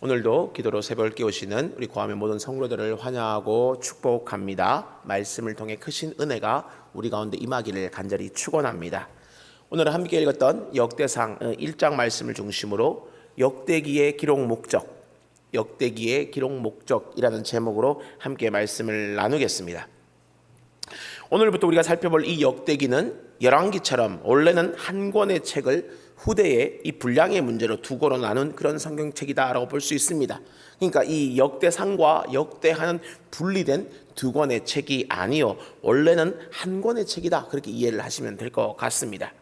오늘도 기도로 새벽을 깨우시는 우리 고함의 모든 성로들을 환영하고 축복합니다. 말씀을 통해 크신 은혜가 우리 가운데 임하기를 간절히 축원합니다. 오늘 함께 읽었던 역대상 1장 말씀을 중심으로 역대기의 기록 목적, 역대기의 기록 목적이라는 제목으로 함께 말씀을 나누겠습니다. 오늘부터 우리가 살펴볼 이 역대기는 열왕기처럼 원래는 한 권의 책을 후대에 이 분량의 문제로 두 권으로 나눈 그런 성경책이다라고 볼 수 있습니다. 그러니까 이 역대상과 역대하는 분리된 두 권의 책이 아니요 원래는 한 권의 책이다 그렇게 이해를 하시면 될 것 같습니다.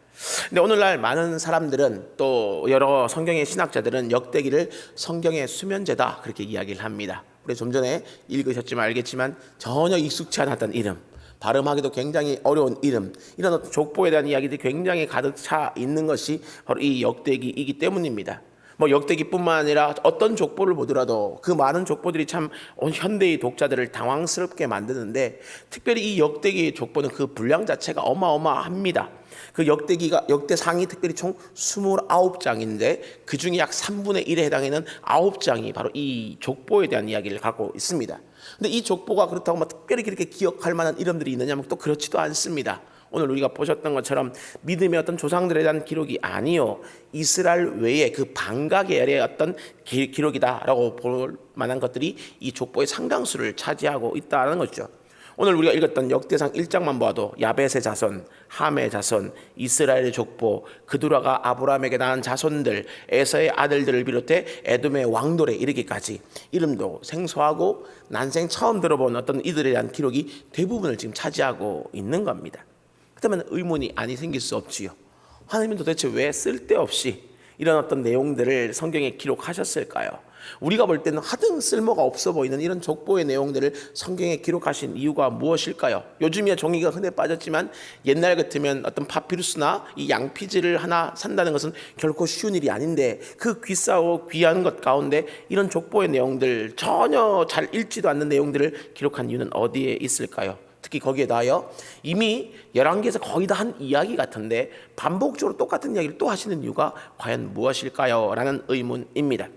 근데 오늘날 많은 사람들은 또 여러 성경의 신학자들은 역대기를 성경의 수면제다 그렇게 이야기를 합니다. 우리 좀 전에 읽으셨지만 알겠지만 전혀 익숙치 않았던 이름, 발음하기도 굉장히 어려운 이름, 이런 족보에 대한 이야기들이 굉장히 가득 차 있는 것이 바로 이 역대기이기 때문입니다. 뭐 역대기뿐만 아니라 어떤 족보를 보더라도 그 많은 족보들이 참 현대의 독자들을 당황스럽게 만드는데 특별히 이 역대기 족보는 그 분량 자체가 어마어마합니다. 그 역대기가 역대상이 특별히 총 29장인데 그 중에 약 3분의 1에 해당하는 9장이 바로 이 족보에 대한 이야기를 갖고 있습니다. 근데 이 족보가 그렇다고 막 특별히 그렇게 기억할 만한 이름들이 있느냐면 또 그렇지도 않습니다. 오늘 우리가 보셨던 것처럼 믿음의 어떤 조상들에 대한 기록이 아니요 이스라엘 외에 그 반가계열의 어떤 기, 기록이다라고 볼 만한 것들이 이 족보의 상당수를 차지하고 있다는 거죠. 오늘 우리가 읽었던 역대상 1장만 봐도 야벳의 자손, 함의 자손, 이스라엘의 족보, 그두라가 아브라함에게 낳은 자손들, 에서의 아들들을 비롯해 에돔의 왕돌에 이르기까지 이름도 생소하고 난생 처음 들어본 어떤 이들에 대한 기록이 대부분을 지금 차지하고 있는 겁니다. 그렇다면 의문이 아니 생길 수 없지요. 하나님은 도대체 왜 쓸데없이 이런 어떤 내용들을 성경에 기록하셨을까요? 우리가 볼 때는 하등 쓸모가 없어 보이는 이런 족보의 내용들을 성경에 기록하신 이유가 무엇일까요? 요즘이야 종이가 흔해 빠졌지만 옛날 같으면 어떤 파피루스나 이 양피지를 하나 산다는 것은 결코 쉬운 일이 아닌데 그 귀싸고 귀한 것 가운데 이런 족보의 내용들 전혀 잘 읽지도 않는 내용들을 기록한 이유는 어디에 있을까요? 특히 거기에 다하여 이미 열왕기에서 거의 다 한 이야기 같은데 반복적으로 똑같은 이야기를 또 하시는 이유가 과연 무엇일까요? 라는 의문입니다.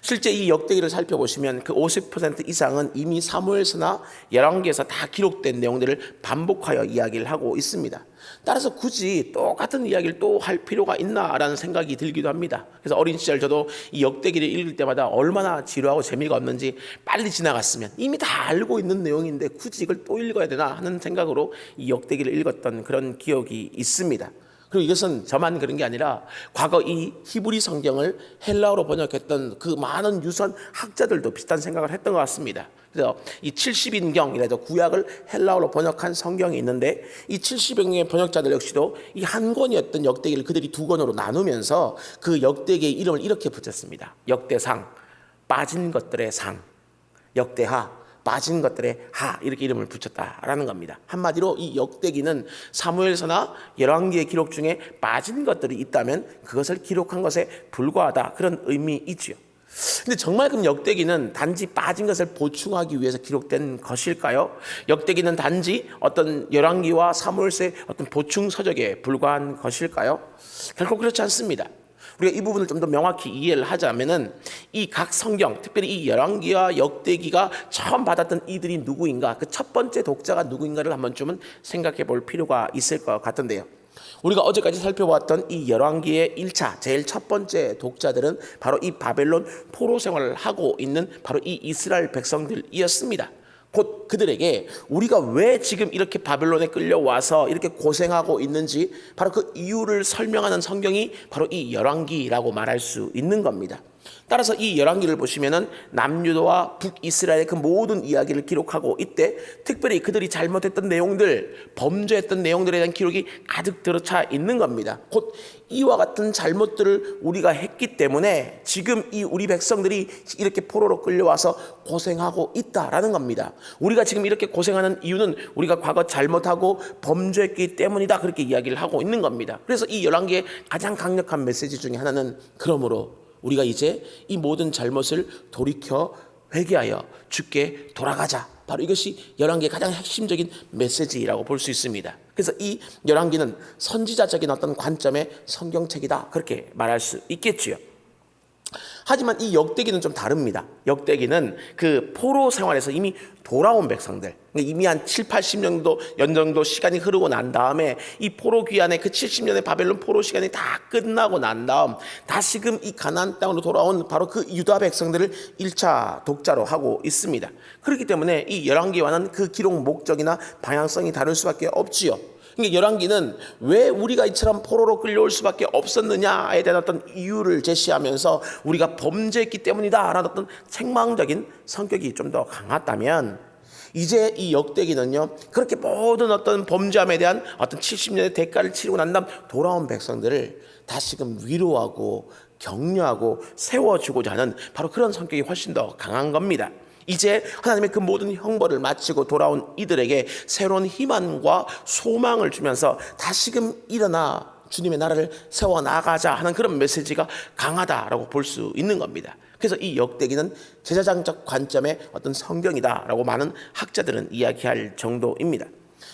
실제 이 역대기를 살펴보시면 그 50% 이상은 이미 사무엘서나 열왕기에서 다 기록된 내용들을 반복하여 이야기를 하고 있습니다. 따라서 굳이 똑같은 이야기를 또 할 필요가 있나라는 생각이 들기도 합니다. 그래서 어린 시절 저도 이 역대기를 읽을 때마다 얼마나 지루하고 재미가 없는지 빨리 지나갔으면 이미 다 알고 있는 내용인데 굳이 이걸 또 읽어야 되나 하는 생각으로 이 역대기를 읽었던 그런 기억이 있습니다. 그리고 이것은 저만 그런 게 아니라 과거 이 히브리 성경을 헬라어로 번역했던 그 많은 유선 학자들도 비슷한 생각을 했던 것 같습니다. 그래서 이 70인경이라도 구약을 헬라어로 번역한 성경이 있는데 이 70인경의 번역자들 역시도 이 한 권이었던 역대기를 그들이 두 권으로 나누면서 그 역대기의 이름을 이렇게 붙였습니다. 역대상, 빠진 것들의 상, 역대하, 빠진 것들의 하 이렇게 이름을 붙였다라는 겁니다. 한마디로 이 역대기는 사무엘서나 열왕기의 기록 중에 빠진 것들이 있다면 그것을 기록한 것에 불과하다 그런 의미이지요. 근데 정말 그럼 역대기는 단지 빠진 것을 보충하기 위해서 기록된 것일까요? 역대기는 단지 어떤 열왕기와 사무엘서의 어떤 보충 서적에 불과한 것일까요? 결코 그렇지 않습니다. 우리가 이 부분을 좀 더 명확히 이해를 하자면은 이 각 성경, 특별히 이 열왕기와 역대기가 처음 받았던 이들이 누구인가, 그 첫 번째 독자가 누구인가를 한 번쯤은 생각해 볼 필요가 있을 것 같은데요. 우리가 어제까지 살펴봤던 이 열왕기의 1차 제일 첫 번째 독자들은 바로 이 바벨론 포로 생활을 하고 있는 바로 이 이스라엘 백성들이었습니다. 곧 그들에게 우리가 왜 지금 이렇게 바벨론에 끌려와서 이렇게 고생하고 있는지 바로 그 이유를 설명하는 성경이 바로 이 열왕기라고 말할 수 있는 겁니다. 따라서 이 열왕기를 보시면은 남유도와 북이스라엘의 그 모든 이야기를 기록하고 이때 특별히 그들이 잘못했던 내용들, 범죄했던 내용들에 대한 기록이 가득 들어차 있는 겁니다. 곧 이와 같은 잘못들을 우리가 했기 때문에 지금 이 우리 백성들이 이렇게 포로로 끌려와서 고생하고 있다라는 겁니다. 우리가 지금 이렇게 고생하는 이유는 우리가 과거 잘못하고 범죄했기 때문이다 그렇게 이야기를 하고 있는 겁니다. 그래서 이 열왕기의 가장 강력한 메시지 중에 하나는 그러므로 우리가 이제 이 모든 잘못을 돌이켜 회개하여 주께 돌아가자. 바로 이것이 열왕기의 가장 핵심적인 메시지라고 볼 수 있습니다. 그래서 이 열왕기는 선지자적인 어떤 관점의 성경책이다. 그렇게 말할 수 있겠지요. 하지만 이 역대기는 좀 다릅니다. 역대기는 그 포로 생활에서 이미 돌아온 백성들, 그러니까 이미 한 7, 80년도 연 정도 시간이 흐르고 난 다음에 이 포로 귀환의 그 70년의 바벨론 포로 시간이 다 끝나고 난 다음 다시금 이 가나안 땅으로 돌아온 바로 그 유다 백성들을 1차 독자로 하고 있습니다. 그렇기 때문에 이 열왕기와는 그 기록 목적이나 방향성이 다를 수밖에 없지요. 그러니까 열왕기는 왜 우리가 이처럼 포로로 끌려올 수밖에 없었느냐에 대한 어떤 이유를 제시하면서 우리가 범죄했기 때문이다라는 어떤 책망적인 성격이 좀 더 강했다면 이제 이 역대기는요 그렇게 모든 어떤 범죄함에 대한 어떤 70년의 대가를 치르고 난 다음 돌아온 백성들을 다시금 위로하고 격려하고 세워주고자 하는 바로 그런 성격이 훨씬 더 강한 겁니다. 이제 하나님의 그 모든 형벌을 마치고 돌아온 이들에게 새로운 희망과 소망을 주면서 다시금 일어나 주님의 나라를 세워 나가자 하는 그런 메시지가 강하다라고 볼 수 있는 겁니다. 그래서 이 역대기는 제사장적 관점의 어떤 성경이다라고 많은 학자들은 이야기할 정도입니다.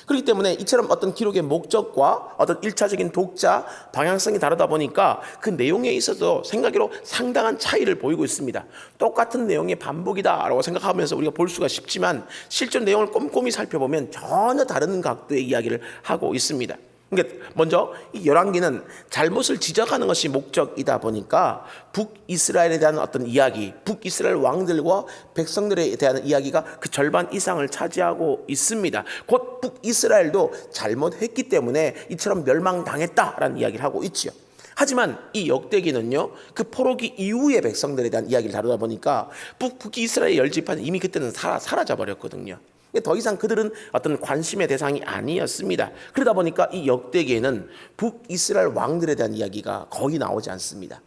그렇기 때문에 이처럼 어떤 기록의 목적과 어떤 일차적인 독자 방향성이 다르다 보니까 그 내용에 있어서 생각으로 상당한 차이를 보이고 있습니다. 똑같은 내용의 반복이다라고 생각하면서 우리가 볼 수가 쉽지만 실전 내용을 꼼꼼히 살펴보면 전혀 다른 각도의 이야기를 하고 있습니다. 그러니까 먼저 이 열왕기는 잘못을 지적하는 것이 목적이다 보니까 북이스라엘에 대한 어떤 이야기, 북이스라엘 왕들과 백성들에 대한 이야기가 그 절반 이상을 차지하고 있습니다. 곧 북이스라엘도 잘못했기 때문에 이처럼 멸망당했다라는 이야기를 하고 있지요. 하지만 이 역대기는요, 그 포로기 이후의 백성들에 대한 이야기를 다루다 보니까 북, 북이스라엘 열지파는 이미 그때는 사, 사라져 버렸거든요. 더 이상 그들은 어떤 관심의 대상이 아니었습니다. 그러다 보니까 이 역대기에는 북이스라엘 왕들에 대한 이야기가 거의 나오지 않습니다.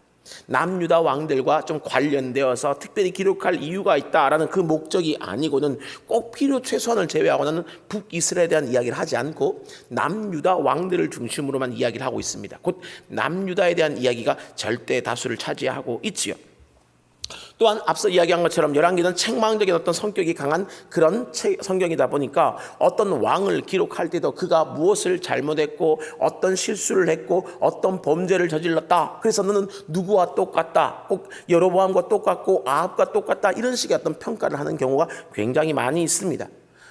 남유다 왕들과 좀 관련되어서 특별히 기록할 이유가 있다라는 그 목적이 아니고는 꼭 필요 최소한을 제외하고는 북이스라엘에 대한 이야기를 하지 않고 남유다 왕들을 중심으로만 이야기를 하고 있습니다. 곧 남유다에 대한 이야기가 절대 다수를 차지하고 있지요. 또한 앞서 이야기한 것처럼 열왕기는 책망적인 어떤 성격이 강한 그런 책, 성경이다 보니까 어떤 왕을 기록할 때도 그가 무엇을 잘못했고 어떤 실수를 했고 어떤 범죄를 저질렀다. 그래서 너는 누구와 똑같다. 꼭 여로보암과 똑같고 아합과 똑같다. 이런 식의 어떤 평가를 하는 경우가 굉장히 많이 있습니다.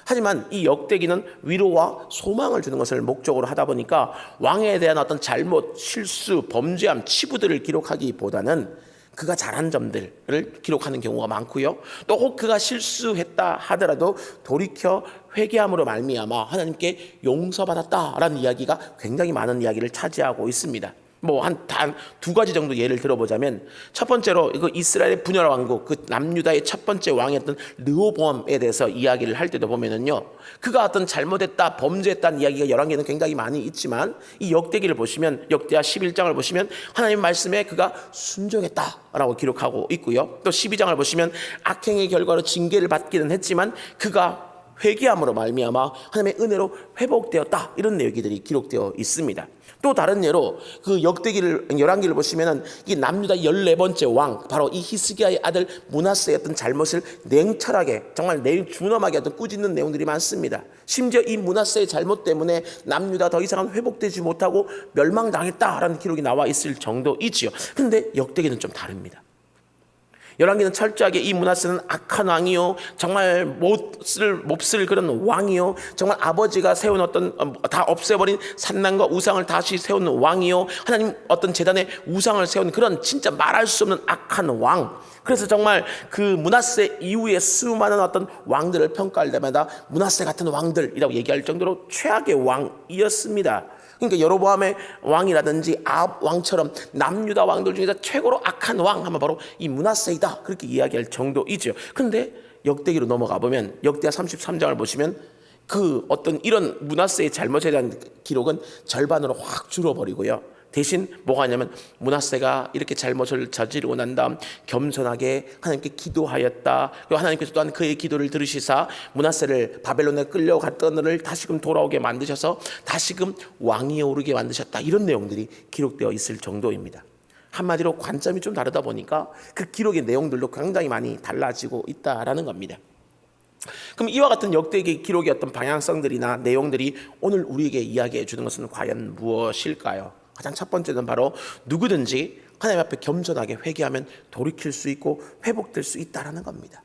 하지만 이 역대기는 위로와 소망을 주는 것을 목적으로 하다 보니까 왕에 대한 어떤 잘못, 실수, 범죄함, 치부들을 기록하기보다는 그가 잘한 점들을 기록하는 경우가 많고요. 또 혹 그가 실수했다 하더라도 돌이켜 회개함으로 말미암아 하나님께 용서받았다라는 이야기가 굉장히 많은 이야기를 차지하고 있습니다. 뭐 한 단 두 가지 정도 예를 들어보자면 첫 번째로 그 이스라엘의 분열 왕국 그 남유다의 첫 번째 왕이었던 르호보암에 대해서 이야기를 할 때도 보면은요 그가 어떤 잘못했다 범죄했다는 이야기가 열왕기에는 굉장히 많이 있지만 이 역대기를 보시면 역대하 11장을 보시면 하나님 말씀에 그가 순종했다라고 기록하고 있고요 또 12장을 보시면 악행의 결과로 징계를 받기는 했지만 그가 회개함으로 말미암아 하나님의 은혜로 회복되었다 이런 내용들이 기록되어 있습니다. 또 다른 예로 그 역대기를 열왕기를 보시면은 이 남유다 14번째 왕 바로 이 히스기야의 아들 문하세의 어떤 잘못을 냉철하게 정말 내일 준엄하게 어떤 꾸짖는 내용들이 많습니다. 심지어 이 문하세의 잘못 때문에 남유다 더 이상은 회복되지 못하고 멸망당했다라는 기록이 나와 있을 정도이지요. 그런데 역대기는 좀 다릅니다. 열왕기는 철저하게 이 문하세는 악한 왕이요. 정말 못쓸 몹쓸 그런 왕이요. 정말 아버지가 세운 어떤 어, 다 없애버린 산난과 우상을 다시 세운 왕이요. 하나님 어떤 재단에 우상을 세운 그런 진짜 말할 수 없는 악한 왕. 그래서 정말 그 문하세 이후에 수많은 어떤 왕들을 평가할 때마다 문하세 같은 왕들이라고 얘기할 정도로 최악의 왕이었습니다. 그러니까 여로보암의 왕이라든지 아합 왕처럼 남유다 왕들 중에서 최고로 악한 왕 하면 바로 이 문하세이다 그렇게 이야기할 정도이죠. 그런데 역대기로 넘어가 보면 역대하 33장을 보시면 그 어떤 이런 문하세의 잘못에 대한 기록은 절반으로 확 줄어버리고요. 대신 뭐가 하냐면 문하세가 이렇게 잘못을 저지르고 난 다음 겸손하게 하나님께 기도하였다. 그리고 하나님께서 또한 그의 기도를 들으시사 문하세를 바벨론에 끌려갔던 을 다시금 돌아오게 만드셔서 다시금 왕위에 오르게 만드셨다. 이런 내용들이 기록되어 있을 정도입니다. 한마디로 관점이 좀 다르다 보니까 그 기록의 내용들도 굉장히 많이 달라지고 있다라는 겁니다. 그럼 이와 같은 역대기 기록의 어떤 방향성들이나 내용들이 오늘 우리에게 이야기해 주는 것은 과연 무엇일까요? 가장 첫 번째는 바로 누구든지 하나님 앞에 겸손하게 회개하면 돌이킬 수 있고 회복될 수 있다라는 겁니다.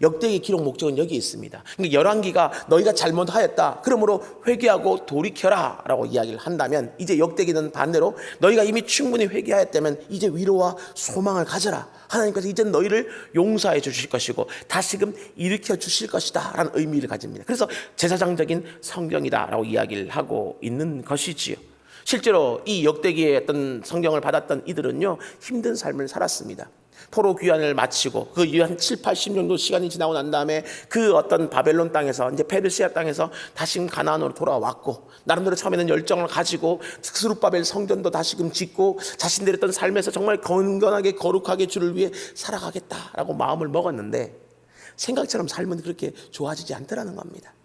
역대의 기록 목적은 여기 있습니다. 그러니까 열왕기가 너희가 잘못하였다. 그러므로 회개하고 돌이켜라라고 이야기를 한다면 이제 역대기는 반대로 너희가 이미 충분히 회개하였다면 이제 위로와 소망을 가져라. 하나님께서 이제 너희를 용서해 주실 것이고 다시금 일으켜 주실 것이다라는 의미를 가집니다. 그래서 제사장적인 성경이다라고 이야기를 하고 있는 것이지요. 실제로 이 역대기의 어떤 성경을 받았던 이들은요 힘든 삶을 살았습니다. 포로 귀환을 마치고 그한 7, 80년도 시간이 지나고 난 다음에 그 어떤 바벨론 땅에서 이제 페르시아 땅에서 다시금 가나안으로 돌아왔고 나름대로 처음에는 열정을 가지고 스룹바벨 성전도 다시금 짓고 자신들의 어떤 삶에서 정말 건강하게 거룩하게 주를 위해 살아가겠다라고 마음을 먹었는데 생각처럼 삶은 그렇게 좋아지지 않더라는 겁니다.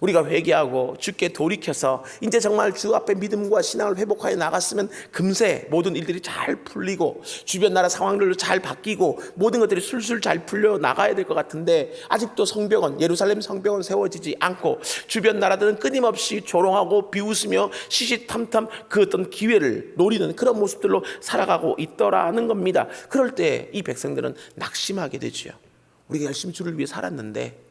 우리가 회개하고 주께 돌이켜서 이제 정말 주 앞에 믿음과 신앙을 회복하여 나갔으면 금세 모든 일들이 잘 풀리고 주변 나라 상황들도 잘 바뀌고 모든 것들이 술술 잘 풀려 나가야 될 것 같은데 아직도 성벽은 예루살렘 성벽은 세워지지 않고 주변 나라들은 끊임없이 조롱하고 비웃으며 시시탐탐 그 어떤 기회를 노리는 그런 모습들로 살아가고 있더라는 겁니다. 그럴 때 이 백성들은 낙심하게 되지요. 우리가 열심히 주를 위해 살았는데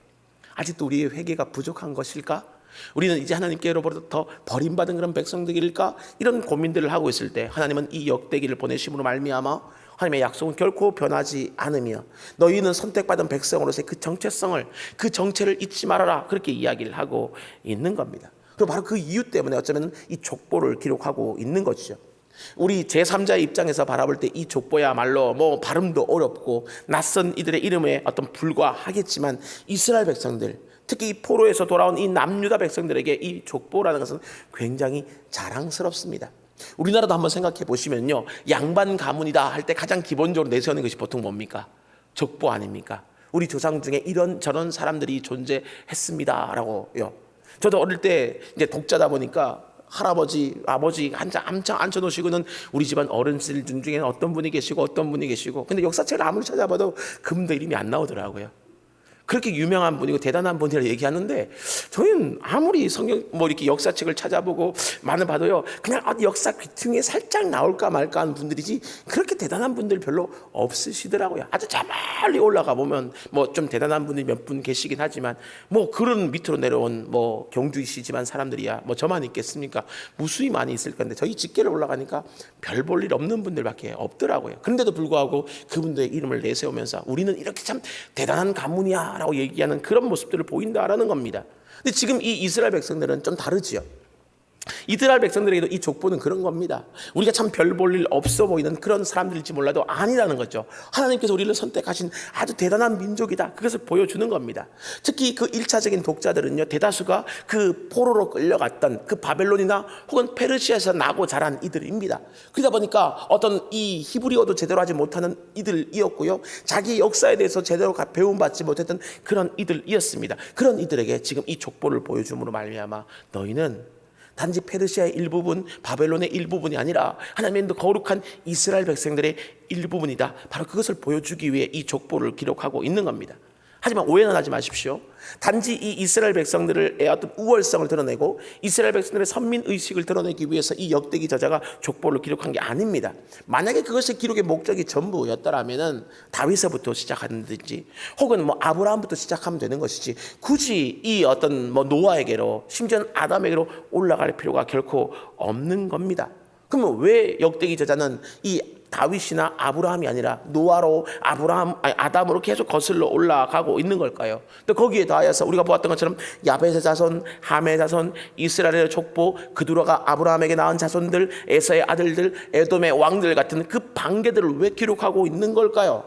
아직도 우리의 회개가 부족한 것일까? 우리는 이제 하나님께로부터 버림받은 그런 백성들일까? 이런 고민들을 하고 있을 때 하나님은 이 역대기를 보내심으로 말미암아 하나님의 약속은 결코 변하지 않으며 너희는 선택받은 백성으로서의 그 정체성을 그 정체를 잊지 말아라 그렇게 이야기를 하고 있는 겁니다. 그리고 바로 그 이유 때문에 어쩌면 이 족보를 기록하고 있는 것이죠. 우리 제3자의 입장에서 바라볼 때 이 족보야말로 뭐 발음도 어렵고 낯선 이들의 이름에 어떤 불과하겠지만 이스라엘 백성들 특히 이 포로에서 돌아온 이 남유다 백성들에게 이 족보라는 것은 굉장히 자랑스럽습니다. 우리나라도 한번 생각해 보시면요. 양반 가문이다 할 때 가장 기본적으로 내세우는 것이 보통 뭡니까? 족보 아닙니까? 우리 조상 중에 이런 저런 사람들이 존재했습니다라고요. 저도 어릴 때 이제 독자다 보니까 할아버지, 아버지 한자 앉혀 놓으시고는 우리 집안 어른들 중에는 어떤 분이 계시고 어떤 분이 계시고 근데 역사책을 아무리 찾아봐도 그분들 이름이 안 나오더라고요. 그렇게 유명한 분이고 대단한 분이라 얘기하는데 저희는 아무리 성경 뭐 이렇게 역사책을 찾아보고 많은 봐도요 그냥 어디 역사 귀퉁이에 살짝 나올까 말까 하는 분들이지 그렇게 대단한 분들 별로 없으시더라고요. 아주 저 멀리 올라가 보면 뭐 좀 대단한 분이 몇 분 계시긴 하지만 뭐 그런 밑으로 내려온 뭐 경주이시지만 사람들이야 뭐 저만 있겠습니까? 무수히 많이 있을 건데 저희 직계를 올라가니까 별 볼 일 없는 분들밖에 없더라고요. 그런데도 불구하고 그분들의 이름을 내세우면서 우리는 이렇게 참 대단한 가문이야 라고 얘기하는 그런 모습들을 보인다라는 겁니다. 근데 지금 이 이스라엘 백성들은 좀 다르지요. 이스라엘 백성들에게도 이 족보는 그런 겁니다. 우리가 참 별 볼 일 없어 보이는 그런 사람들일지 몰라도 아니라는 거죠. 하나님께서 우리를 선택하신 아주 대단한 민족이다. 그것을 보여주는 겁니다. 특히 그 1차적인 독자들은요, 대다수가 그 포로로 끌려갔던 그 바벨론이나 혹은 페르시아에서 나고 자란 이들입니다. 그러다 보니까 어떤 이 히브리어도 제대로 하지 못하는 이들이었고요. 자기 역사에 대해서 제대로 배움받지 못했던 그런 이들이었습니다. 그런 이들에게 지금 이 족보를 보여줌으로 말미암아 너희는 단지 페르시아의 일부분, 바벨론의 일부분이 아니라 하나님의 거룩한 이스라엘 백성들의 일부분이다. 바로 그것을 보여주기 위해 이 족보를 기록하고 있는 겁니다. 하지만 오해는 하지 마십시오. 단지 이 이스라엘 백성들의 어떤 우월성을 드러내고 이스라엘 백성들의 선민 의식을 드러내기 위해서 이 역대기 저자가 족보를 기록한 게 아닙니다. 만약에 그것이 기록의 목적이 전부였더라면은 다윗서부터 시작하든지 혹은 뭐 아브라함부터 시작하면 되는 것이지 굳이 이 어떤 뭐 노아에게로 심지어 아담에게로 올라갈 필요가 결코 없는 겁니다. 그러면 왜 역대기 저자는 이 다윗이나 아브라함이 아니라 노아로 아브라함 아니, 아담으로 계속 거슬러 올라가고 있는 걸까요? 또 거기에 더하여서 우리가 보았던 것처럼 야벳의 자손, 함의 자손, 이스라엘의 족보, 그두라가 아브라함에게 낳은 자손들, 에서의 아들들, 에돔의 왕들 같은 그 반계들을 왜 기록하고 있는 걸까요?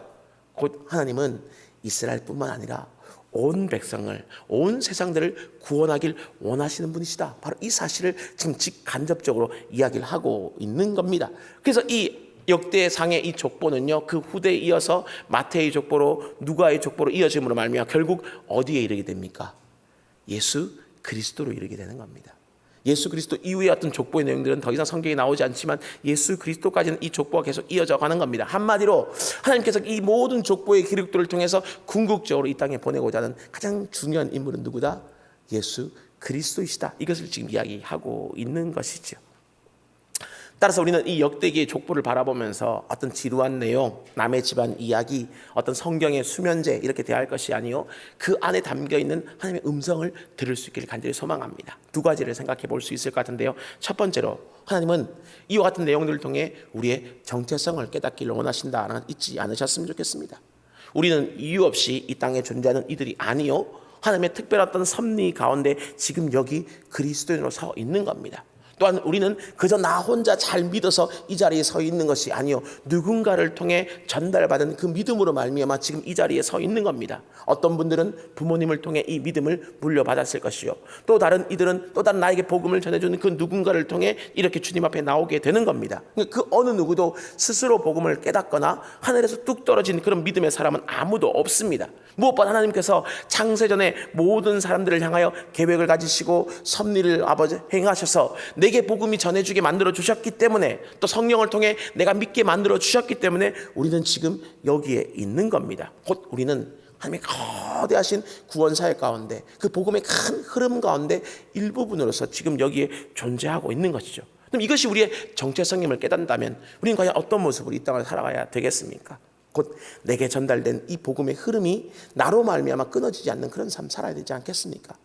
곧 하나님은 이스라엘뿐만 아니라 온 백성을 온 세상들을 구원하길 원하시는 분이시다. 바로 이 사실을 지금 직간접적으로 이야기를 하고 있는 겁니다. 그래서 이 역대상의 이 족보는요 그 후대에 이어서 마태의 족보로 누가의 족보로 이어짐으로 말미암아 결국 어디에 이르게 됩니까? 예수 그리스도로 이르게 되는 겁니다. 예수 그리스도 이후의 어떤 족보의 내용들은 더 이상 성경에 나오지 않지만 예수 그리스도까지는 이 족보가 계속 이어져 가는 겁니다. 한마디로 하나님께서 이 모든 족보의 기록들을 통해서 궁극적으로 이 땅에 보내고자 하는 가장 중요한 인물은 누구다? 예수 그리스도이시다. 이것을 지금 이야기하고 있는 것이죠. 따라서 우리는 이 역대기의 족보를 바라보면서 어떤 지루한 내용, 남의 집안 이야기, 어떤 성경의 수면제 이렇게 대할 것이 아니요 그 안에 담겨 있는 하나님의 음성을 들을 수 있기를 간절히 소망합니다. 두 가지를 생각해 볼 수 있을 것 같은데요. 첫 번째로 하나님은 이와 같은 내용들을 통해 우리의 정체성을 깨닫기를 원하신다는 잊지 않으셨으면 좋겠습니다. 우리는 이유 없이 이 땅에 존재하는 이들이 아니요 하나님의 특별한 어떤 섭리 가운데 지금 여기 그리스도인으로 서 있는 겁니다. 또한 우리는 그저 나 혼자 잘 믿어서 이 자리에 서 있는 것이 아니요 누군가를 통해 전달받은 그 믿음으로 말미암아 지금 이 자리에 서 있는 겁니다. 어떤 분들은 부모님을 통해 이 믿음을 물려받았을 것이요 또 다른 이들은 또 다른 나에게 복음을 전해주는 그 누군가를 통해 이렇게 주님 앞에 나오게 되는 겁니다. 그 어느 누구도 스스로 복음을 깨닫거나 하늘에서 뚝 떨어진 그런 믿음의 사람은 아무도 없습니다. 무엇보다 하나님께서 창세전에 모든 사람들을 향하여 계획을 가지시고 섭리를 아버지 행하셔서 내게 복음이 전해주게 만들어 주셨기 때문에 또 성령을 통해 내가 믿게 만들어 주셨기 때문에 우리는 지금 여기에 있는 겁니다. 곧 우리는 하나님의 거대하신 구원 사역 가운데 그 복음의 큰 흐름 가운데 일부분으로서 지금 여기에 존재하고 있는 것이죠. 그럼 이것이 우리의 정체성임을 깨닫는다면 우리는 과연 어떤 모습으로 이 땅을 살아가야 되겠습니까? 곧 내게 전달된 이 복음의 흐름이 나로 말미암아 끊어지지 않는 그런 삶 살아야 되지 않겠습니까?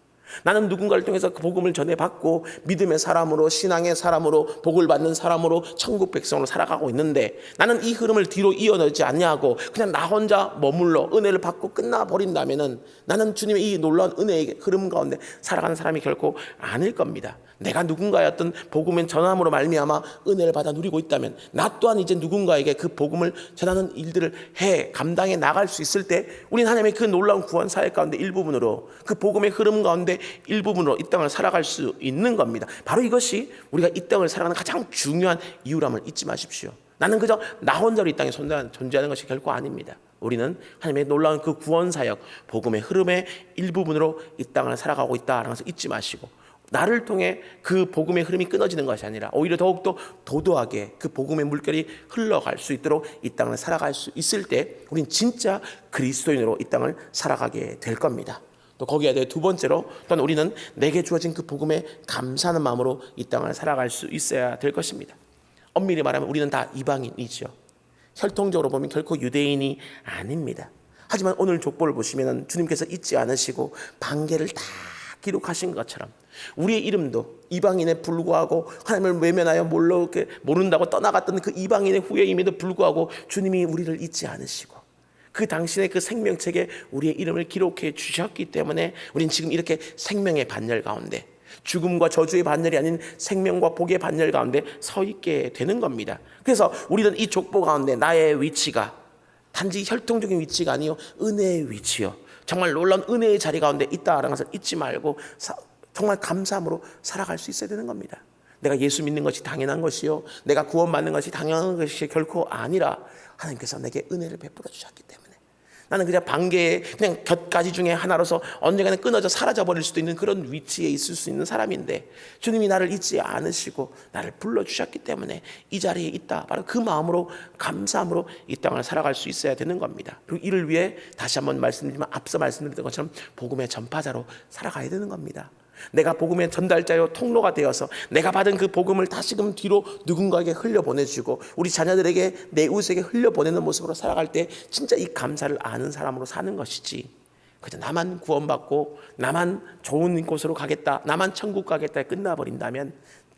나는 누군가를 통해서 그 복음을 전해받고 믿음의 사람으로 신앙의 사람으로 복을 받는 사람으로 천국 백성으로 살아가고 있는데 나는 이 흐름을 뒤로 이어내지 않냐고 그냥 나 혼자 머물러 은혜를 받고 끝나버린다면은 나는 주님의 이 놀라운 은혜의 흐름 가운데 살아가는 사람이 결코 아닐 겁니다. 내가 누군가의 어떤 복음의 전함으로 말미암아 은혜를 받아 누리고 있다면 나 또한 이제 누군가에게 그 복음을 전하는 일들을 해 감당해 나갈 수 있을 때 우리는 하나님의 그 놀라운 구원 사역 가운데 일부분으로 그 복음의 흐름 가운데 일부분으로 이 땅을 살아갈 수 있는 겁니다. 바로 이것이 우리가 이 땅을 살아가는 가장 중요한 이유람을 잊지 마십시오. 나는 그저 나 혼자로 이 땅에 존재하는 것이 결코 아닙니다. 우리는 하나님의 놀라운 그 구원 사역, 복음의 흐름의 일부분으로 이 땅을 살아가고 있다라는 것을 잊지 마시고 나를 통해 그 복음의 흐름이 끊어지는 것이 아니라 오히려 더욱더 도도하게 그 복음의 물결이 흘러갈 수 있도록 이 땅을 살아갈 수 있을 때 우린 진짜 그리스도인으로 이 땅을 살아가게 될 겁니다. 또 거기에 대해 두 번째로 또한 우리는 내게 주어진 그 복음에 감사하는 마음으로 이 땅을 살아갈 수 있어야 될 것입니다. 엄밀히 말하면 우리는 다 이방인이죠. 혈통적으로 보면 결코 유대인이 아닙니다. 하지만 오늘 족보를 보시면 주님께서 잊지 않으시고 반개를 다 기록하신 것처럼 우리의 이름도 이방인에 불구하고 하나님을 외면하여 몰로 모른다고 떠나갔던 그 이방인의 후예임에도 불구하고 주님이 우리를 잊지 않으시고 그 당신의 그 생명책에 우리의 이름을 기록해 주셨기 때문에 우리는 지금 이렇게 생명의 반열 가운데 죽음과 저주의 반열이 아닌 생명과 복의 반열 가운데 서 있게 되는 겁니다. 그래서 우리는 이 족보 가운데 나의 위치가 단지 혈통적인 위치가 아니요 은혜의 위치요. 정말 놀라운 은혜의 자리 가운데 있다라는 것을 잊지 말고 사, 정말 감사함으로 살아갈 수 있어야 되는 겁니다. 내가 예수 믿는 것이 당연한 것이요. 내가 구원받는 것이 당연한 것이 결코 아니라 하나님께서 내게 은혜를 베풀어 주셨기 때문에 나는 그냥 반개의 그냥 곁가지 중에 하나로서 언젠가는 끊어져 사라져 버릴 수도 있는 그런 위치에 있을 수 있는 사람인데 주님이 나를 잊지 않으시고 나를 불러 주셨기 때문에 이 자리에 있다. 바로 그 마음으로 감사함으로 이 땅을 살아갈 수 있어야 되는 겁니다. 그리고 이를 위해 다시 한번 말씀드리지만 앞서 말씀드렸던 것처럼 복음의 전파자로 살아가야 되는 겁니다. 내가 복음의 전달자요 통로가 되어서 내가 받은 그 복음을 다시금 뒤로 누군가에게 흘려 보내주고 우리 자녀들에게 내 이웃에게 흘려 보내는 모습으로 살아갈 때 진짜 이 감사를 아는 사람으로 사는 것이지. 그저 나만 구원받고 나만 좋은 곳으로 가겠다, 나만 천국 가겠다에 끝나버린다면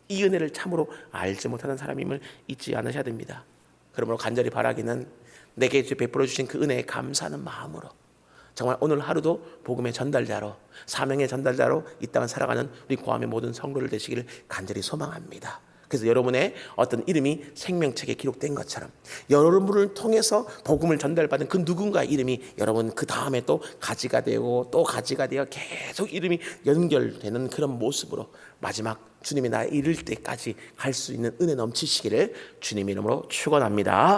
이 은혜를 참으로 알지 못하는 사람임을 잊지 않으셔야 됩니다. 그러므로 간절히 바라기는 내게 베풀어 주신 그 은혜에 감사하는 마음으로 정말 오늘 하루도 복음의 전달자로 사명의 전달자로 이 땅을 살아가는 우리 고함의 모든 성도를 되시기를 간절히 소망합니다. 그래서 여러분의 어떤 이름이 생명책에 기록된 것처럼 여러분을 통해서 복음을 전달받은 그 누군가의 이름이 여러분 그 다음에 또 가지가 되고 또 가지가 되어 계속 이름이 연결되는 그런 모습으로 마지막 주님이 나에 이를 때까지 갈 수 있는 은혜 넘치시기를 주님 이름으로 축원합니다.